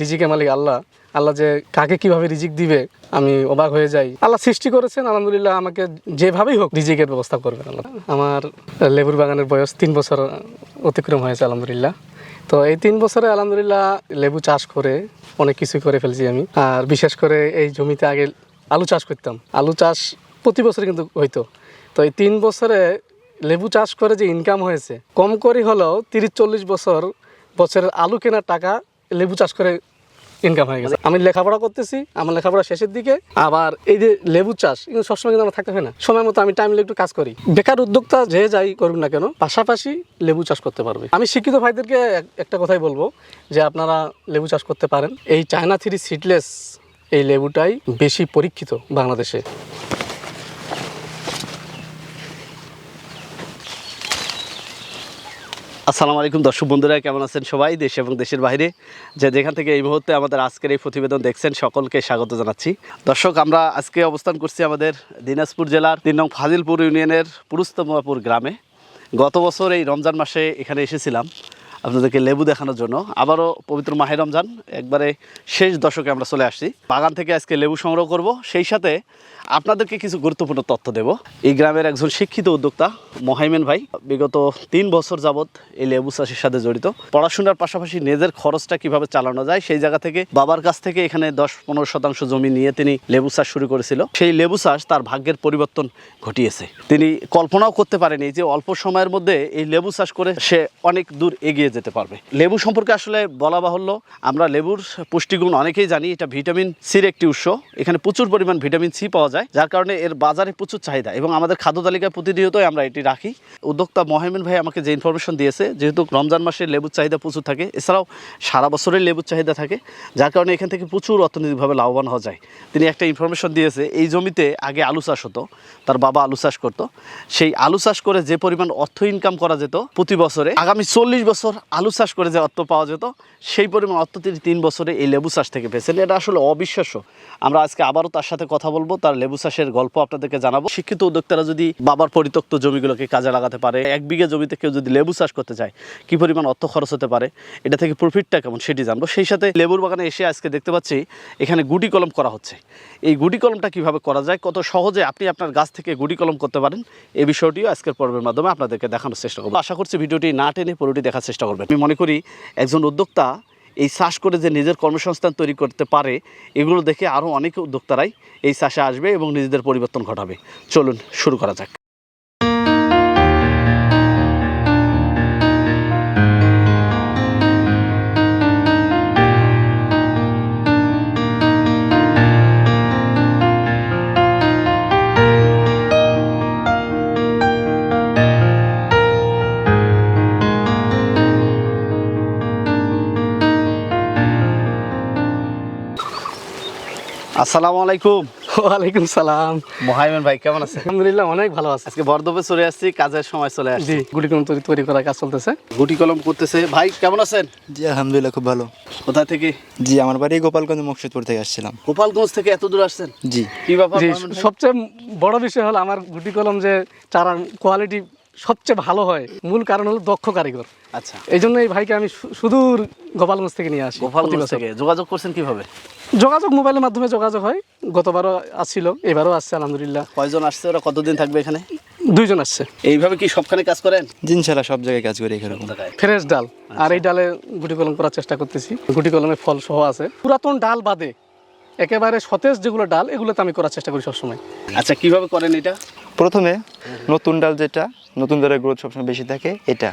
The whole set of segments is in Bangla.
রিজিকের মালিক আল্লাহ। আল্লাহ যে কাকে কীভাবে রিজিক দিবে, আমি অবাক হয়ে যাই। আল্লাহ সৃষ্টি করেছেন, আলহামদুলিল্লাহ আমাকে যেভাবেই হোক রিজিকের ব্যবস্থা করবেন আল্লাহ। আমার লেবুর বাগানের বয়স তিন বছর অতিক্রম হয়েছে, আলহামদুলিল্লাহ। তো এই তিন বছরে আলহামদুলিল্লাহ লেবু চাষ করে অনেক কিছু করে ফেলছি আমি। আর বিশেষ করে এই জমিতে আগে আলু চাষ করতাম। আলু চাষ প্রতি বছর কিন্তু হইতো। তো এই তিন বছরে লেবু চাষ করে যে ইনকাম হয়েছে, কম করে হলেও তিরিশ চল্লিশ বছর বছরের আলু কেনার টাকা লেবু চাষ করে ইনকাম হয়ে গেছে। আমি লেখাপড়া করতেছি, আমার লেখাপড়া শেষের দিকে। আবার এই যে লেবু চাষ কিন্তু সবসময় কিন্তু আমার থাকতে হয় না। সময় মতো আমি টাইমলি একটু কাজ করি। বেকার উদ্যোক্তা যে যাই করুক না কেন, পাশাপাশি লেবু চাষ করতে পারবে। আমি শিক্ষিত ভাইদেরকে একটা কথাই বলব, যে আপনারা লেবু চাষ করতে পারেন। এই চায়না থ্রি সিডলেস এই লেবুটাই বেশি পরীক্ষিত বাংলাদেশে। আসসালামু আলাইকুম দর্শক বন্ধুরা, কেমন আছেন সবাই? দেশ এবং দেশের বাইরে। যে যেখান থেকে এই মুহূর্তে আমাদের আজকের এই প্রতিবেদন দেখছেন, সকলকে স্বাগত জানাচ্ছি। দর্শক, আমরা আজকে অবস্থান করছি আমাদের দিনাজপুর জেলার তিন নং ফাজিলপুর ইউনিয়নের পুরুস্তমাপুর গ্রামে। গত বছর এই রমজান মাসে এখানে এসেছিলাম। আপনাদেরকে লেবু দেখানোর জন্য। আবারও পবিত্র মাহে রমজান, একবারে শেষ দশকে আমরা চলে আসছি। বাগান থেকে আজকে লেবু সংগ্রহ করব, সেই সাথে আপনাদেরকে কিছু গুরুত্বপূর্ণ তথ্য দেব। এই গ্রামের একজন শিক্ষিত উদ্যোক্তা, মহাইমেন ভাই, বিগত তিন বছর যাবৎ এই লেবু চাষের সাথে জড়িত। পড়াশোনার পাশাপাশি নিজের খরচটা কীভাবে চালানো যায়, সেই জায়গা থেকে বাবার কাছ থেকে এখানে দশ পনেরো শতাংশ জমি নিয়ে তিনি লেবু চাষ শুরু করেছিল। সেই লেবু চাষ তার ভাগ্যের পরিবর্তন ঘটিয়েছে। তিনি কল্পনাও করতে পারেনি যে অল্প সময়ের মধ্যে এই লেবু চাষ করে সে অনেক দূর এগিয়ে যেতে পারবে। লেবু সম্পর্কে আসলে বলা বাহুল্য, আমরা লেবুর পুষ্টিগুণ অনেকেই জানি, এটা ভিটামিন সির একটি উৎস। এখানে প্রচুর পরিমাণ ভিটামিন সি পাওয়া যায়, যার কারণে এর বাজারে প্রচুর চাহিদা এবং আমাদের খাদ্য তালিকায় প্রতিনিয়তই আমরা এটি রাখি। উদ্যোক্তা মহামিন ভাই আমাকে যে ইনফরমেশন দিয়েছে, যেহেতু রমজান মাসে লেবুর চাহিদা প্রচুর থাকে, এছাড়াও সারা বছরের লেবুর চাহিদা থাকে, যার কারণে এখান থেকে প্রচুর অর্থনৈতিকভাবে লাভবান হওয়া যায়। তিনি একটা ইনফরমেশন দিয়েছে, এই জমিতে আগে আলু চাষ হতো, তার বাবা আলু চাষ করতো। সেই আলু চাষ করে যে পরিমাণ অর্থ ইনকাম করা যেত প্রতি বছরে, আগামী চল্লিশ বছর আলু চাষ করে যে অর্থ পাওয়া যেত, সেই পরিমাণ অর্থ তিনি তিন বছরে এই লেবু চাষ থেকে পেয়েছেন। এটা আসলে অবিশ্বাস্য। আমরা আজকে আবারও তার সাথে কথা বলব, তার লেবু চাষের গল্প আপনাদেরকে জানাব। শিক্ষিত উদ্যোক্তারা যদি বাবার পরিত্যক্ত জমিগুলোকে কাজে লাগাতে পারে, এক বিঘা জমিতে কেউ যদি লেবু চাষ করতে চায়, কি পরিমাণ অর্থ খরচ হতে পারে, এটা থেকে প্রফিটটা কেমন সেটি জানব। সেই সাথে লেবুর বাগানে এসে আজকে দেখতে পাচ্ছি, এখানে গুটি কলম করা হচ্ছে। এই গুটি কলমটা কীভাবে করা যায়, কত সহজে আপনি আপনার গাছ থেকে গুটি কলম করতে পারেন এই বিষয়টিও আজকের পর্বের মাধ্যমে আপনাদেরকে দেখানোর চেষ্টা করব। আশা করছি ভিডিওটি না টেনে পুরোটি দেখার চেষ্টা করবেন। আমি মনে করি একজন উদ্যোক্তা এই চাষ করে যে নিজের কর্মসংস্থান তৈরি করতে পারে, এগুলো দেখে আরও অনেক উদ্যোক্তারাই এই চাষে আসবে এবং নিজেদের পরিবর্তন ঘটাবে। চলুন, শুরু করা যাক। আসসালামু আলাইকুম। ওয়ালাইকুম সালাম। মোহাইমেন ভাই কেমন আছেন? আলহামদুলিল্লাহ অনেক ভালো আছে। আজকে চলে আসছি কাজের সময় চলে আসছি। গুটি কলম তৈরি তৈরি করার কাজ চলতেছে। গুটি কলম করতেছে। ভাই কেমন আছেন? জি আলহামদুলিল্লাহ খুব ভালো। কোথা থেকে? জি আমার বাড়ি গোপালগঞ্জ মুর্শিদপুর থেকে আসছিলাম। গোপালগঞ্জ থেকে এত দূর আসছেন? জি। কি ব্যাপার? সবচেয়ে বড় বিষয় হলো আমার গুটি কলম যে চারার কোয়ালিটি সবচেয়ে ভালো হয় মূল কারণ হলো দক্ষ কারিগর। আচ্ছা। এই জন্য এই ভাইকে আমি সুদূর গোপালগঞ্জ থেকে নিয়ে আসি গোপালগঞ্জ থেকে। যোগাযোগ করছেন কীভাবে? যোগাযোগ মোবাইলের মাধ্যমে যোগাযোগ হয়। গতবারও আসছিল এবারও আসছে আলহামদুলিল্লাহ। কয়জন আসছে ওরা? কতদিন থাকবে এখানে? দুইজন আসছে। এইভাবে কি সবখানে কাজ করেন? জিনশালা সব জায়গায় কাজ করি এখানে। ফ্রেশ ডাল। আর এই ডালে গুটি কলম করার চেষ্টা করতেছি। গুটি কলমে ফল সহ আছে। পুরাতন ডাল বাদে একেবারে সতেজ যেগুলো ডাল এগুলোতে আমি করার চেষ্টা করি সবসময়। আচ্ছা কীভাবে করেন এটা? প্রথমে নতুন ডাল যেটা নতুন ডালের গ্রোথ সবসময় বেশি থাকে এটা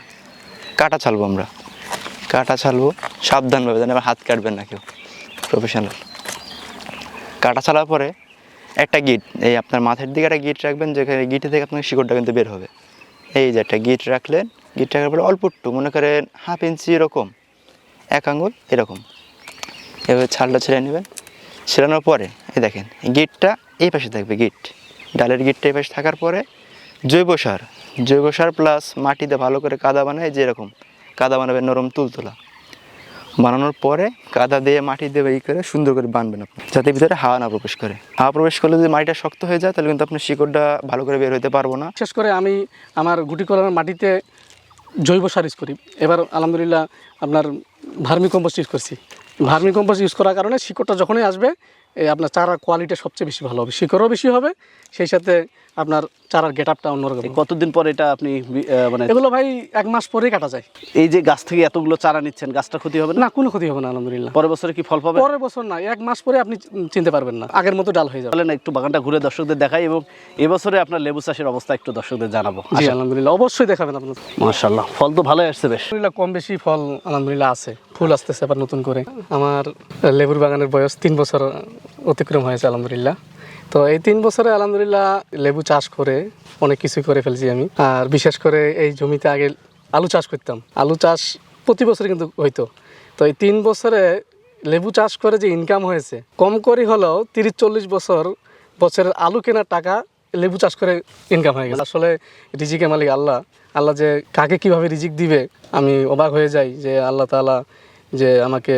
কাটা ছালবো আমরা। কাটা ছালবো সাবধানভাবে যেন আবার হাত কাটবেন না কেউ। প্রফেশনাল। কাটা ছাড়ার পরে একটা গিট, এই আপনার মাথার দিকে একটা গিট রাখবেন, যেখানে গিটে থেকে আপনার শিকড়টা কিন্তু বের হবে। এই যে একটা গিট রাখলেন, গিট রাখার পরে অল্প একটু, মনে করেন হাফ ইঞ্চি এরকম, এক আঙুল এরকম। এভাবে ছালটা ছেড়ে নেবেন। ছেড়ানোর পরে, এই দেখেন গিটটা এই পাশে থাকবে, গিট। ডালের গিটটা এই পাশে থাকার পরে জৈব সার জৈব সার প্লাস মাটিতে ভালো করে কাদা বানায় যেরকম কাদা বানাবেন নরম তুলতুলা। বানানোর পরে কাদা দিয়ে মাটি দিয়ে ই করে সুন্দর করে বানবেন আপনি। যাতে ভিতরে হাওয়া না প্রবেশ করে। হাওয়া প্রবেশ করলে যদি মাটিটা শক্ত হয়ে যায়, তাহলে কিন্তু আপনার শিকড়টা ভালো করে বের হতে পারব না। বিশেষ করে আমি আমার গুটি কলার মাটিতে জৈব সার ইউজ করি। এবার আলহামদুলিল্লাহ আপনার ভার্মি কম্পোস্ট ইউজ করছি। ভার্মি কম্পোস্ট ইউজ করার কারণে শিকড়টা যখনই আসবে আপনার চারার কোয়ালিটি সবচেয়ে বেশি ভালো হবে। শিকড়ও বেশি হবে সেই সাথে আপনার চারার গেট আপটা অন্যরকম কতদিন পর এটা আপনি মানে এগুলো ভাই এক মাস পরেই কাটা যায়। এই যে গাছ থেকে এতগুলো চারা নিচ্ছেন গাছটা ক্ষতি হবে না? কোনো ক্ষতি হবে না আলহামদুলিল্লাহ। পরের বছরে কি ফল পাবে পরের বছর না এক মাস পরে আপনি চিনতে পারবেন না আগের মতো ডাল হয়ে যাবে। তাহলে না একটু বাগানটা ঘুরে দর্শকদের দেখাই এবং এবছরে আপনার লেবু চাষের অবস্থা একটু দর্শকদের জানাব। জি আলহামদুলিল্লাহ অবশ্যই দেখাবেন আপনার মাশাল্লাহ ফল তো ভালোই আসছে বেশ। কম বেশি ফল আলহামদুলিল্লাহ আছে। ফুল আসতেছে আবার নতুন করে। আমার লেবুর বাগানের বয়স তিন বছর অতিক্রম হয়েছে, আলহামদুলিল্লাহ। তো এই তিন বছরে আলহামদুলিল্লাহ লেবু চাষ করে অনেক কিছু করে ফেলছি আমি। আর বিশেষ করে এই জমিতে আগে আলু চাষ করতাম। আলু চাষ প্রতি বছর কিন্তু হইতো। তো এই তিন বছরে লেবু চাষ করে যে ইনকাম হয়েছে, কম করে হলেও তিরিশ চল্লিশ বছর বছরের আলু কেনার টাকা লেবু চাষ করে ইনকাম হয়ে গেছে। আসলে রিজিকে মালিক আল্লাহ। আল্লাহ যে কাকে কীভাবে রিজিক দিবে, আমি অবাক হয়ে যাই যে আল্লাহ তাআলা যে আমাকে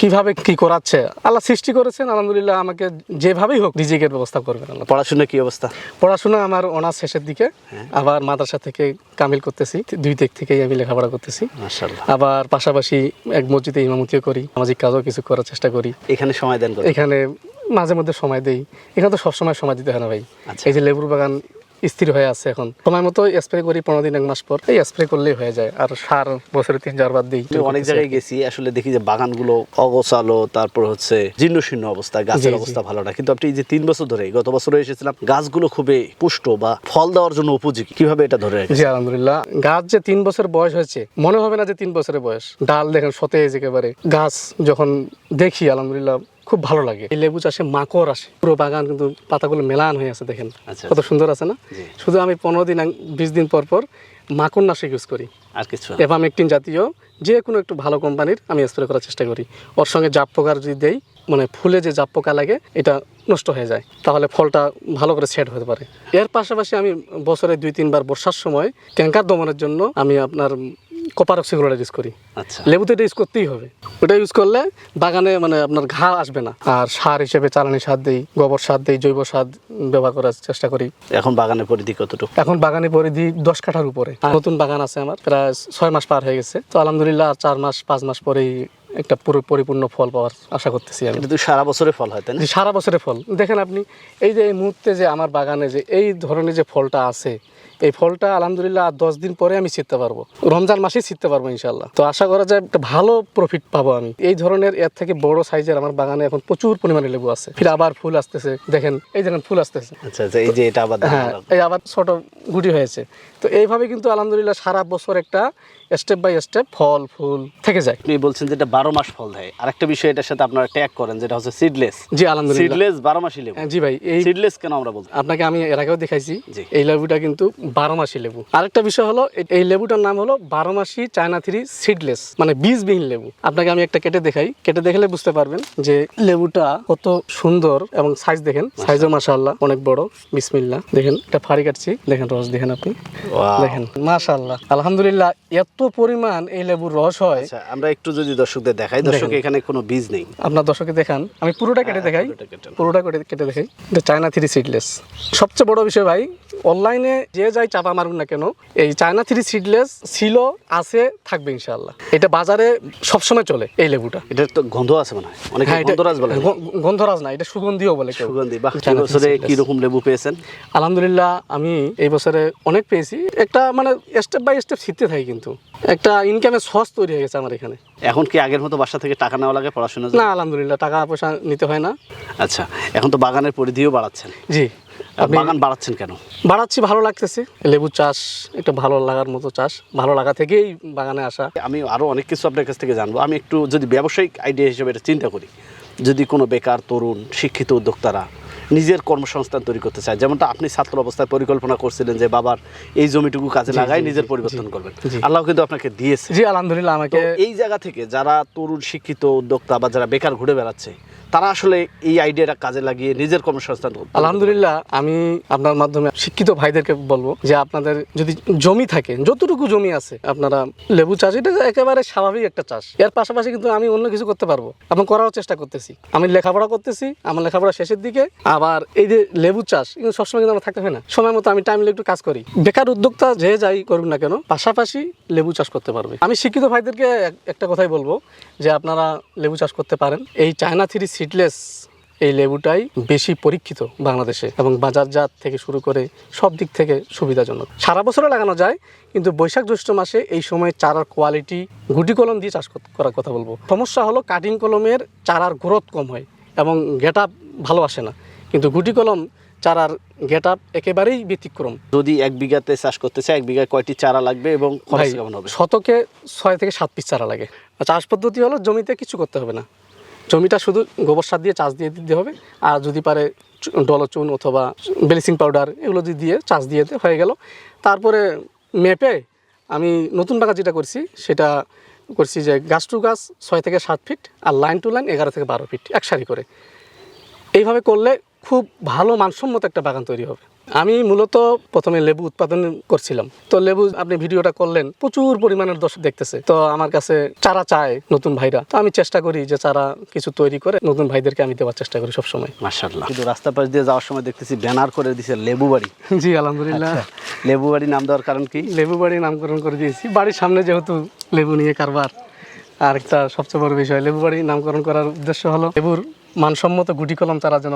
কীভাবে কি করাচ্ছে? আল্লাহ সৃষ্টি করেছেন আলহামদুলিল্লাহ আমাকে যেভাবেই হোক রিজিকের ব্যবস্থা করবেন আল্লাহ। পড়াশোনা কি অবস্থা? পড়াশোনা আমার অনার্স শেষের দিকে আবার মাদ্রাসা থেকে কামিল করতেছি দুই দিক থেকেই আমি লেখাপড়া করতেছি। আবার পাশাপাশি এক মসজিদে ইমামতিও করি সামাজিক কাজও কিছু করার চেষ্টা করি। এখানে সময় দেন এখানে মাঝে মধ্যে সময় দেই। এখানে তো সবসময় সময় দিতে হয় না ভাই। আচ্ছা। এই যে লেবুর বাগান স্থির হয়ে আছে এখন। সময় মতো স্প্রে করি পনেরো দিন এক মাস পর এই স্প্রে করলেই হয়ে যায়। আর সার বছরে তিন চারবার দিই। অনেক জায়গায় গেছি আসলে দেখি যে বাগানগুলো অগোছালো তারপর হচ্ছে জীর্ণ শীর্ণ অবস্থা গাছের। অবস্থা ভালো না। কিন্তু আপনি যে তিন বছর ধরে গত বছর এসেছিলাম গাছগুলো খুবই পুষ্ট বা ফল দেওয়ার জন্য উপযোগী। কীভাবে এটা ধরে জি আলহামদুলিল্লাহ। গাছ যে তিন বছর বয়স হয়েছে মনে হবে না যে তিন বছরের বয়স। ডাল দেখেন সতেজ একেবারে। গাছ যখন দেখি আলহামদুলিল্লাহ খুব ভালো লাগে। এই লেবু চাষে মাকড় আসে। পুরো বাগান কিন্তু পাতাগুলো মেলান হয়ে আছে দেখেন। আচ্ছা, কত সুন্দর আছে না? শুধু আমি পনেরো দিন বিশ দিন পর পর মাকড় নাশক ইউজ করি। আর কিছু। এভামেকটিন জাতীয় যে কোনো একটু ভালো কোম্পানির আমি স্প্রে করার চেষ্টা করি। ওর সঙ্গে জাপ পোকার যদি দেই মানে ফুলে যে জাপ পোকা লাগে এটা নষ্ট হয়ে যায়। তাহলে ফলটা ভালো করে সেট হতে পারে। এর পাশাপাশি আমি বছরে দুই তিনবার বর্ষার সময় ক্যাঙ্কার দমনের জন্য আমি আপনার কপার অক্সিক্লোরাইড ইউজ করি। আচ্ছা। লেবুতে এটা ইউজ করতেই হবে। ওটা ইউজ করলে বাগানে মানে আপনার ঘা আসবে না। আর সার হিসেবে চালানি সার দিই গোবর সার দিই জৈব সার ব্যবহার করার চেষ্টা করি। এখন বাগানের পরিধি কতটুকু? এখন বাগানে পরিধি দশ কাঠার উপরে। নতুন বাগান আছে আমার প্রায় ছয় মাস পার হয়ে গেছে। তো আলহামদুলিল্লাহ আর চার মাস পাঁচ মাস পরেই একটা পুরো পরিপূর্ণ ফল পাওয়ার আশা করতেছি আমি। এটা তো সারা বছরে ফল হয় তাই না? সারা বছরের ফল। দেখেন আপনি এই যে এই মুহূর্তে যে আমার বাগানে যে এই ধরনের যে ফলটা আছে এই ফলটা আলহামদুলিল্লাহ আর দশ দিন পরে আমি ছিটতে পারব। রমজান মাসেই ছিটতে পারব ইনশাল্লাহ তো আশা করা যায় একটা ভালো প্রফিট পাবো আমি। এই ধরনের এর থেকে বড় সাইজের আমার বাগানে এখন প্রচুর পরিমাণে লেবু আছে। ফির আবার ফুল আসতেছে। দেখেন এই দেখেন ফুল আসতেছে। আচ্ছা আচ্ছা এই যে এটা আবার হ্যাঁ এই আবার ছোট গুটি হয়েছে। তো এইভাবে কিন্তু আলহামদুলিল্লাহ সারা বছর একটা স্টেপ বাই স্টেপ ফল ফুল থেকে যায়। আপনি বলছেন যে এটা বারো মাস ফল দেয়। আরেকটা বিষয় এটার সাথে আপনারা ট্যাগ করেন যেটা হচ্ছে সিডলেস জি আলহামদুলিল্লাহ। সিডলেস বারো মাসি লেবু। হ্যাঁ, জি ভাই এই সিডলেস কেন আমরা বলছি? আপনাকে আমি এর আগেও দেখাইছি। এই লেবুটা কিন্তু বারো মাসি লেবু। আরেকটা বিষয় হলো এই লেবুটার নাম হলো বারো মাসি চায়না থ্রি সিডলেস মানে বীজবিহীন লেবু। আপনাকে আমি একটা কেটে দেখাই। কেটে দেখলে বুঝতে পারবেন যে লেবুটা কত সুন্দর এবং সাইজ দেখেন। সাইজও মাশাআল্লাহ অনেক বড়। বিসমিল্লাহ দেখেন এটা ফাড়ি কাটছি। দেখেন রস দেখেন আপনি. দেখেন মাশাআল্লাহ। আলহামদুলিল্লাহ এত পরিমাণ এই লেবুর রস হয়। আচ্ছা আমরা একটু যদি দর্শকদের দেখাই দর্শক এখানে কোনো বীজ নেই। আপনার দর্শকে দেখান। আমি পুরোটা কেটে দেখাই। পুরোটা কেটে। দেখাই। এটা চায়না থ্রি সিডলেস। সবচেয়ে বড় বিষয় ভাই অনলাইনে যে যাই চাপা মারুন না কেন এই চায়না থ্রি সিডলেস ছিল আছে থাকবে ইনশাআল্লাহ। এটা বাজারে সবসময় চলে এই লেবুটা। এটা তো গন্ধ আছে মানে অনেকে হ্যাঁ গন্ধরাজ বলে। গন্ধরাজ না এটা সুগন্ধিও বলে কেউ। সুগন্ধি। বাহ বছরে কি রকম লেবু পেয়েছেন? আলহামদুলিল্লাহ আমি এই বছরে অনেক পেয়েছি। একটা মানে স্টেপ বাই স্টেপ শিখতে থাকি কিন্তু। একটা ইনকামের সস তৈরি হয়ে গেছে আমার এখানে। এখন কি আগের মতো বাসা থেকে টাকা নেওয়া লাগে পড়াশোনা না আলহামদুলিল্লাহ টাকা পয়সা নিতে হয় না। আচ্ছা এখন তো বাগানের পরিধিও বাড়াচ্ছেন। জি। বাগান বাড়াচ্ছেন কেন? বাড়াচ্ছি ভালো লাগতেছে। লেবু চাষ একটা ভালো লাগার মতো চাষ ভালো লাগা থেকেই বাগানে আসা। আমি আরও অনেক কিছু আপনার কাছ থেকে জানব। আমি একটু যদি ব্যবসায়িক আইডিয়া হিসেবে এটা চিন্তা করি যদি কোনো বেকার তরুণ শিক্ষিত উদ্যোক্তারা নিজের কর্মসংস্থান তৈরি করতে চায় যেমনটা আপনি ছাত্র অবস্থায় পরিকল্পনা করছিলেন যে বাবার এই জমিটুকু কাজে লাগাই নিজের পরিবর্তন করবেন। আল্লাহ কিন্তু আপনাকে দিয়েছে। জি আলহামদুলিল্লাহ আমাকে এই জায়গা থেকে যারা তরুণ শিক্ষিত উদ্যোক্তা বা যারা বেকার ঘুরে বেড়াচ্ছে তারা আসলে এই আইডিয়াটা কাজে লাগিয়ে নিজের কর্মসংস্থান আলহামদুলিল্লাহ, আমি আপনার মাধ্যমে শিক্ষিত ভাইদেরকে বলব যে আপনাদের যদি জমি থাকে, যতটুকু জমি আছে, আপনারা লেবু চাষ, এটা একেবারে স্বাভাবিক একটা চাষ। এর পাশাপাশি কিন্তু আমি অন্য কিছু করতে পারব। এবং করারও চেষ্টা করতেছি। আমি লেখাপড়া করতেছি, আমার লেখাপড়া শেষের দিকে। আবার এই যে লেবু চাষ কিন্তু সবসময় কিন্তু আমার থাকতে হয় না। সময় মতো আমি টাইম একটু কাজ করি। বেকার উদ্যোক্তা যে যাই করুক না কেন, পাশাপাশি লেবু চাষ করতে পারবে। আমি শিক্ষিত ভাইদেরকে একটা কথাই বলব যে আপনারা লেবু চাষ করতে পারেন। এই চায়না থ্রি সিডলেস এই লেবুটাই বেশি পরীক্ষিত বাংলাদেশে এবং বাজারজাত থেকে শুরু করে সব দিক থেকে সুবিধাজনক। সারা বছরে লাগানো যায় কিন্তু বৈশাখ জ্যৈষ্ঠ মাসে এই সময় চারার কোয়ালিটি গুটি কলম দিয়ে চাষ করার কথা বলব। সমস্যা হলো কাটিং কলমের চারার গ্রোথ কম হয় এবং গেট আপ ভালো আসে না। কিন্তু গুটি কলম চারার গেট আপ একেবারেই ব্যতিক্রম। যদি এক বিঘাতে চাষ করতে চাই এক বিঘায় কয়টি চারা লাগবে এবং খরচ ভাই কেমন হবে? শতকে ছয় থেকে সাত পিস চারা লাগে। চাষ পদ্ধতি হলো জমিতে কিছু করতে হবে না। জমিটা শুধু গোবর সার দিয়ে চাষ দিয়ে দিতে হবে। আর যদি পারে ডলচুন অথবা ব্লিচিং পাউডার এগুলো যদি দিয়ে চাষ দিয়ে হয়ে গেল। তারপরে মেপে আমি নতুন বাগান যেটা করছি, সেটা করছি যে গাছ টু গাছ ছয় থেকে সাত ফিট আর লাইন টু লাইন এগারো থেকে বারো ফিট এক সারি করে। এইভাবে করলে খুব ভালো মানসম্মত একটা বাগান তৈরি হবে। আমি মূলত প্রথমে লেবু উৎপাদন করছিলাম। তো লেবু আপনি ভিডিওটা করলেন প্রচুর পরিমাণের দর্শক দেখতেছে। তো আমার কাছে চারা চায় নতুন ভাইরা। তো আমি চেষ্টা করি যে চারা কিছু তৈরি করে নতুন ভাইদেরকে আমি দেওয়ার চেষ্টা করি সবসময়। মাশাল্লাহ কিন্তু রাস্তা পাশ দিয়ে যাওয়ার সময় দেখতেছি ব্যানার করে দিছে লেবু বাড়ি। জি আলহামদুলিল্লাহ। লেবু বাড়ি নাম দেওয়ার কারণ কি? লেবু বাড়ি নামকরণ করে দিয়েছি। বাড়ির সামনে যেহেতু লেবু নিয়ে কারবার আরেকটা সবচেয়ে বড় বিষয় লেবু বাড়ি নামকরণ করার উদ্দেশ্য হলো লেবুর মানসম্মত গুটি কলম চারা যেন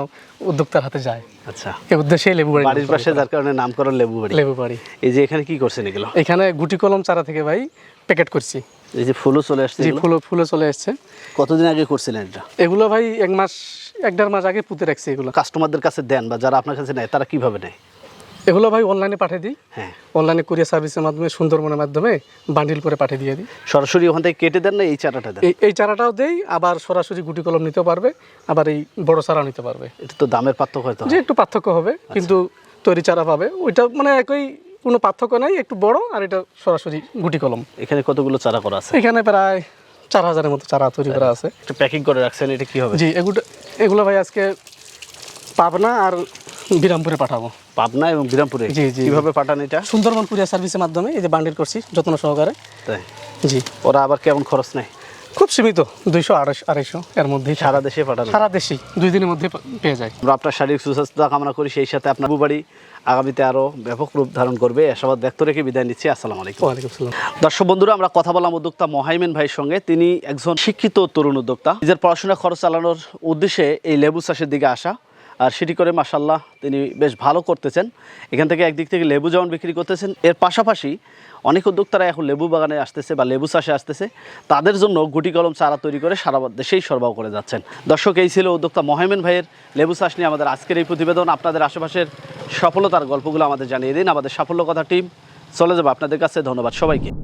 উদ্যোক্তার হাতে যায়। আচ্ছা। এই উদ্দেশ্যে লেবু বাড়ি বাড়ির পাশে যার কারণে নামকরণ লেবু বাড়ি। লেবু বাড়ি। এই যে এখানে কি করছেন এগুলো? এখানে গুটি কলম চারা থেকে ভাই প্যাকেট করছি। এই যে ফুলও চলে আসছে জি ফুলও ফুলো চলে আসছে। কতদিন আগে করছিলেন এটা? এগুলো ভাই এক মাস এক দেড় মাস আগে পুঁতে রাখছি এগুলো। কাস্টমারদের কাছে দেন বা যারা আপনার কাছে নেয় তারা কীভাবে নেয়? এগুলো ভাই অনলাইনে পাঠিয়ে দিই। হ্যাঁ। অনলাইনে কুরিয়ার সার্ভিসের মাধ্যমে সুন্দরবনের মাধ্যমে বান্ডিল করে পাঠিয়ে দিয়ে দিই। সরাসরি ওখান থেকে কেটে দেন না এই চারাটা দেন? এই চারাটাও দেই আবার সরাসরি গুটি কলম নিতে পারবে আবার এই বড় চারা নিতে পারবে। এটা তো দামের পার্থক্য হয়তো। যে একটু পার্থক্য হবে কিন্তু তৈরি চারা পাবে। ওইটা মানে একই কোনো পার্থক্য নাই একটু বড় আর এটা সরাসরি গুটি কলম। এখানে কতগুলো চারা করা আছে? এখানে প্রায় চার হাজারের মতো চারা তৈরি করা আছে। একটু প্যাকিং করে রাখছেন এটা কি হবে? জি এগুলো এগুলো ভাই আজকে পাবনা আর বিরামপুরে পাঠাবো। পাবনা এবং বিরামপুরে? জি, জি, কীভাবে পাঠান এটা? সুন্দরবন কুরিয়ার সার্ভিসের মাধ্যমে এই যে বান্ডিল করছি যত্ন সহকারে। তাই? জি। ওরা আবার কেমন খরচ নেয়? খুব সীমিত দুইশো আড়াইশো আড়াইশো এর মধ্যে সারা দেশে পাঠানো? সারা দেশেই দুই দিনের মধ্যে পেয়ে যায়। আমরা আপনার শারীরিক সুস্বাস্থ্য কামনা করি সেই সাথে আপনার বাড়ি আগামীতে আরও ব্যাপক রূপ ধারণ করবে। আশাবাদ ব্যক্ত রেখে বিদায় নিচ্ছি। আসসালামু আলাইকুম। ওয়ালাইকুম আসসালাম। দর্শক বন্ধুরা আমরা কথা বললাম উদ্যোক্তা মহাইমেন ভাইয়ের সঙ্গে। তিনি একজন শিক্ষিত তরুণ উদ্যোক্তা। নিজের পড়াশোনা খরচ চালানোর উদ্দেশ্যে এই লেবু চাষের দিকে আসা। আর সেটি করে মাসাল্লাহ তিনি বেশ ভালো করতেছেন। এখান থেকে একদিক থেকে লেবু যেমন বিক্রি করতেছেন, এর পাশাপাশি অনেক উদ্যোক্তারা এখন লেবু বাগানে আসতেছে বা লেবু চাষে আসতেছে। তাদের জন্য গুটি কলম চারা তৈরি করে সারা দেশেই সরবরাহ করে যাচ্ছেন। দর্শক, এই ছিল উদ্যোক্তা মহাইমেন ভাইয়ের লেবু চাষ নিয়ে আমাদের আজকের এই প্রতিবেদন। আপনাদের আশেপাশের সফলতার গল্পগুলো আমাদের জানিয়ে দিন। আমাদের সাফল্য কথা টিম চলে যাব। আপনাদের কাছে ধন্যবাদ সবাইকে।